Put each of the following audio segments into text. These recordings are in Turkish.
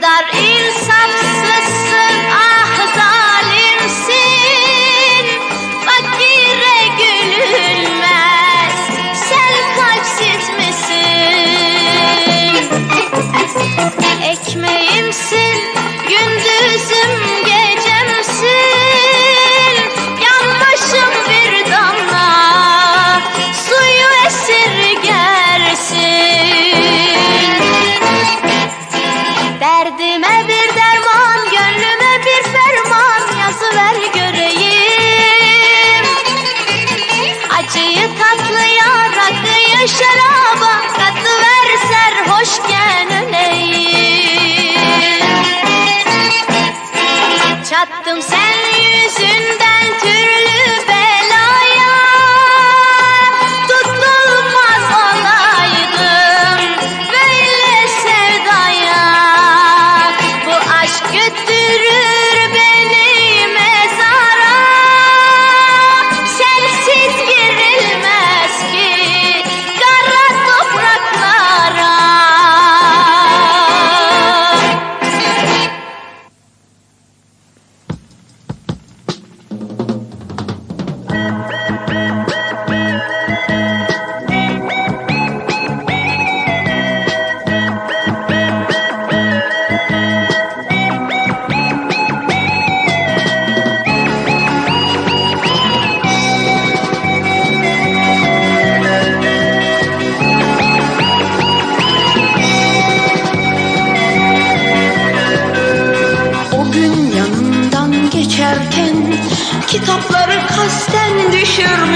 kadar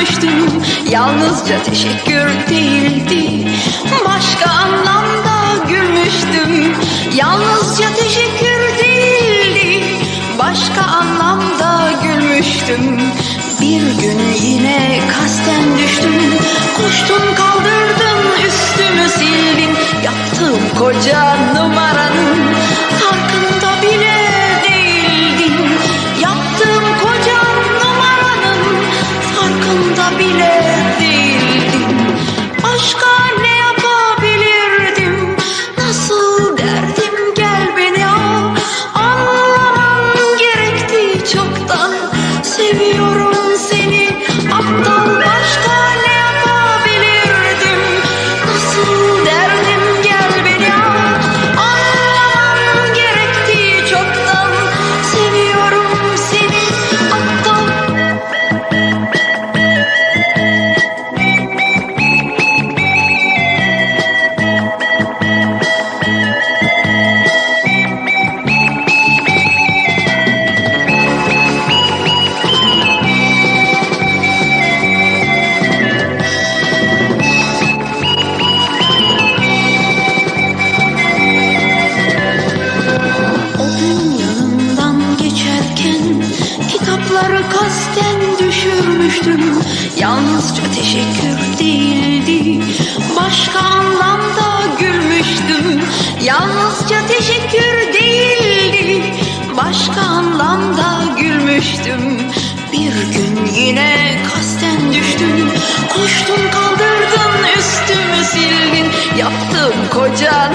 düşürmüştüm. Yalnızca teşekkür değildi, başka anlamda gülmüştüm. Yalnızca teşekkür değildi, başka anlamda gülmüştüm. Bir gün yine kasten düştüm, koştun kaldırdın üstümü sildin. Yaptığım koca numaranın kitapları kasten düşürmüştüm. Yalnızca teşekkür değildi, başka anlamda gülmüştüm. Yalnızca teşekkür değildi, başka anlamda gülmüştüm. Bir gün yine kasten düştüm, koştun kaldırdın üstümü sildin. Yaptığım koca